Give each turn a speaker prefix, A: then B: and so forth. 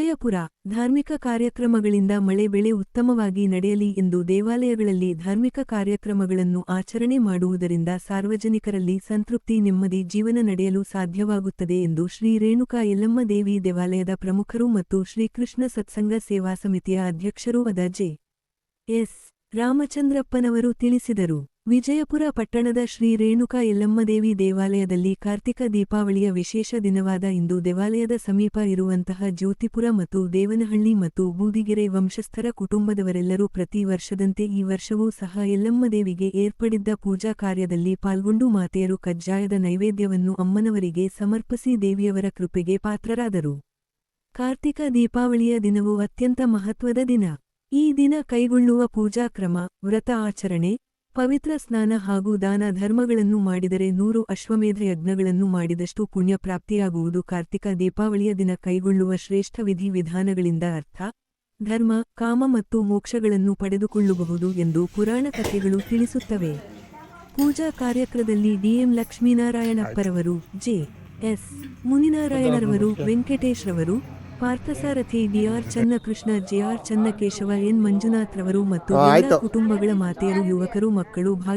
A: ವಿಜಯಪುರ ಧಾರ್ಮಿಕ ಕಾರ್ಯಕ್ರಮಗಳಿಂದ ಮಳೆ ಬೆಳೆ ಉತ್ತಮವಾಗಿ ನಡೆಯಲಿ ಎಂದು ದೇವಾಲಯಗಳಲ್ಲಿ ಧಾರ್ಮಿಕ ಕಾರ್ಯಕ್ರಮಗಳನ್ನು ಆಚರಣೆ ಮಾಡುವುದರಿಂದ ಸಾರ್ವಜನಿಕರಲ್ಲಿ ಸಂತೃಪ್ತಿ ನೆಮ್ಮದಿ ಜೀವನ ನಡೆಯಲು ಸಾಧ್ಯವಾಗುತ್ತದೆ ಎಂದು ಶ್ರೀ ರೇಣುಕಾ ಯಲ್ಲಮ್ಮ ದೇವಿ ದೇವಾಲಯದ ಪ್ರಮುಖರು ಮತ್ತು ಶ್ರೀಕೃಷ್ಣ ಸತ್ಸಂಗ ಸೇವಾ ಸಮಿತಿಯ ಅಧ್ಯಕ್ಷರೂ ಆದ ಜೆ ಎಸ್ ರಾಮಚಂದ್ರಪ್ಪನವರು ತಿಳಿಸಿದರು. ವಿಜಯಪುರ ಪಟ್ಟಣದ ಶ್ರೀ ರೇಣುಕಾ ಯಲ್ಲಮ್ಮದೇವಿ ದೇವಾಲಯದಲ್ಲಿ ಕಾರ್ತಿಕ ದೀಪಾವಳಿಯ ವಿಶೇಷ ದಿನವಾದ ಇಂದು ದೇವಾಲಯದ ಸಮೀಪ ಇರುವಂತಹ ಜ್ಯೋತಿಪುರ ಮತ್ತು ದೇವನಹಳ್ಳಿ ಮತ್ತು ಬೂದಿಗೆರೆ ವಂಶಸ್ಥರ ಕುಟುಂಬದವರೆಲ್ಲರೂ ಪ್ರತಿ ವರ್ಷದಂತೆ ಈ ವರ್ಷವೂ ಸಹ ಯಲ್ಲಮ್ಮದೇವಿಗೆ ಏರ್ಪಡಿದ್ದ ಪೂಜಾ ಕಾರ್ಯದಲ್ಲಿ ಪಾಲ್ಗೊಂಡು ಮಾತೆಯರು ಕಜ್ಜಾಯದ ನೈವೇದ್ಯವನ್ನು ಅಮ್ಮನವರಿಗೆ ಸಮರ್ಪಿಸಿ ದೇವಿಯವರ ಕೃಪೆಗೆ ಪಾತ್ರರಾದರು. ಕಾರ್ತಿಕ ದೀಪಾವಳಿಯ ದಿನವು ಅತ್ಯಂತ ಮಹತ್ವದ ದಿನ. ಈ ದಿನ ಕೈಗೊಳ್ಳುವ ಪೂಜಾ ಕ್ರಮ, ವ್ರತ ಆಚರಣೆ ಪವಿತ್ರ ಸ್ನಾನ ಹಾಗೂ ದಾನ ಧರ್ಮಗಳನ್ನು ಮಾಡಿದರೆ ನೂರು ಅಶ್ವಮೇಧ ಯಜ್ಞಗಳನ್ನು ಮಾಡಿದಷ್ಟು ಪುಣ್ಯ ಪ್ರಾಪ್ತಿಯಾಗುವುದು ಕಾರ್ತಿಕ ದೀಪಾವಳಿಯ ದಿನ ಕೈಗೊಳ್ಳುವ ಶ್ರೇಷ್ಠ ವಿಧಿ ವಿಧಾನಗಳಿಂದ ಅರ್ಥ. ಧರ್ಮ, ಕಾಮ ಮತ್ತು ಮೋಕ್ಷಗಳನ್ನು ಪಡೆದುಕೊಳ್ಳಬಹುದು ಎಂದು ಪುರಾಣ ಕಥೆಗಳು ತಿಳಿಸುತ್ತವೆ. ಪೂಜಾ ಕಾರ್ಯಕ್ರಮದಲ್ಲಿ ಡಿಎಂ ಲಕ್ಷ್ಮೀನಾರಾಯಣಪ್ಪರವರು, ಜೆ ಎಸ್ ಮುನಿನಾರಾಯಣರವರು ವೆಂಕಟೇಶ್ ರವರು Parthasarathi DR Channakrishna JR Channakeshava N Manjunath ರವರು ಮತ್ತು ಎಲ್ಲಾ ಕುಟುಂಬಗಳ ಮಾತೆಯರು ಯುವಕರು ಮಕ್ಕಳು ಭಾಗಿ